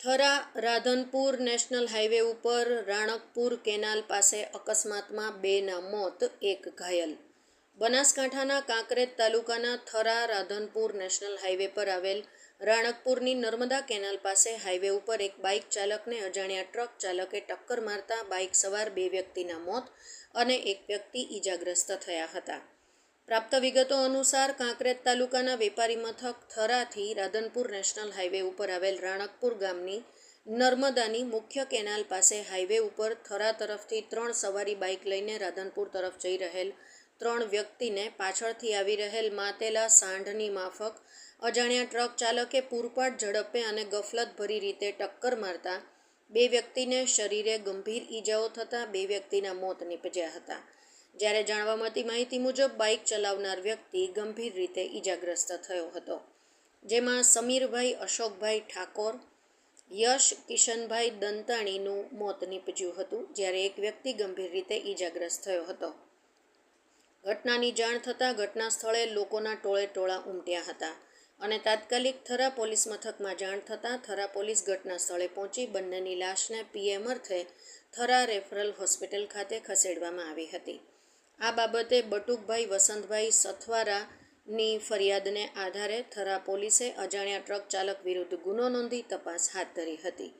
Thara Radhanpur national highway ઉપર Ranakpur canal પાસે અકસ્માતમાં બેના મોત, એક ઘાયલ. બનાસકાંઠાના કાંકરેજ તાલુકાના થરા રાધનપુર નેશનલ હાઈવે પર આવેલ રાણકપુરની નર્મદા કેનાલ પાસે હાઈવે ઉપર એક બાઇક ચાલકને અજાણ્યા ટ્રક ચાલકે ટક્કર મારતા બાઇક સવાર બે વ્યક્તિના મોત અને એક વ્યક્તિ ઈજાગ્રસ્ત થયા હતા. પ્રાપ્ત વિગતો અનુસાર કાંકરેજ તાલુકાના વેપારી મથક થરાથી રાધનપુર નેશનલ હાઈવે ઉપર આવેલ રાણકપુર ગામની નર્મદાની મુખ્ય કેનાલ પાસે હાઈવે ઉપર થરા તરફથી ત્રણ સવારી બાઇક લઈને રાધનપુર તરફ જઈ રહેલ ત્રણ વ્યક્તિને પાછળથી આવી રહેલ માતેલા સાંઢની માફક, અજાણ્યા ટ્રક ચાલકે પૂરપાટ ઝડપે અને ગફલતભરી રીતે ટક્કર મારતા બે વ્યક્તિને શરીરે ગંભીર ઈજાઓ થતાં બે વ્યક્તિના મોત નીપજ્યા હતા. જ્યારે જાણવા મળતી માહિતી મુજબ બાઇક ચલાવનાર વ્યક્તિ ગંભીર રીતે ઈજાગ્રસ્ત થયો હતો. જેમાં સમીરભાઈ, અશોકભાઈ ઠાકોર, યશ, કિશનભાઈ દંતાણીનું મોત નીપજ્યું હતું, જ્યારે એક વ્યક્તિ ગંભીર રીતે ઈજાગ્રસ્ત થયો હતો. ઘટનાની જાણ થતાં ઘટના સ્થળે લોકોના ટોળે ટોળા ઉમટ્યા હતા અને તાત્કાલિક થરા પોલીસ મથકમાં જાણ થતાં થરા પોલીસ ઘટના સ્થળે પહોંચી બંનેની લાશને પીએમ અર્થે થરા રેફરલ હોસ્પિટલ ખાતે ખસેડવામાં આવી હતી. આ બાબતે બટુકભાઈ વસંતભાઈ સથવારાની ફરિયાદને આધારે થરા પોલીસે અજાણ્યા ટ્રક ચાલક વિરુદ્ધ ગુનો નોંધી તપાસ હાથ ધરી હતી.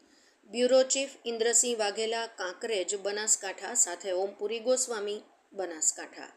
બ્યુરો ચીફ ઇન્દ્રસિંહ વાઘેલા કાંકરેજ બનાસકાંઠા સાથે ઓમપુરી ગોસ્વામી બનાસકાંઠા.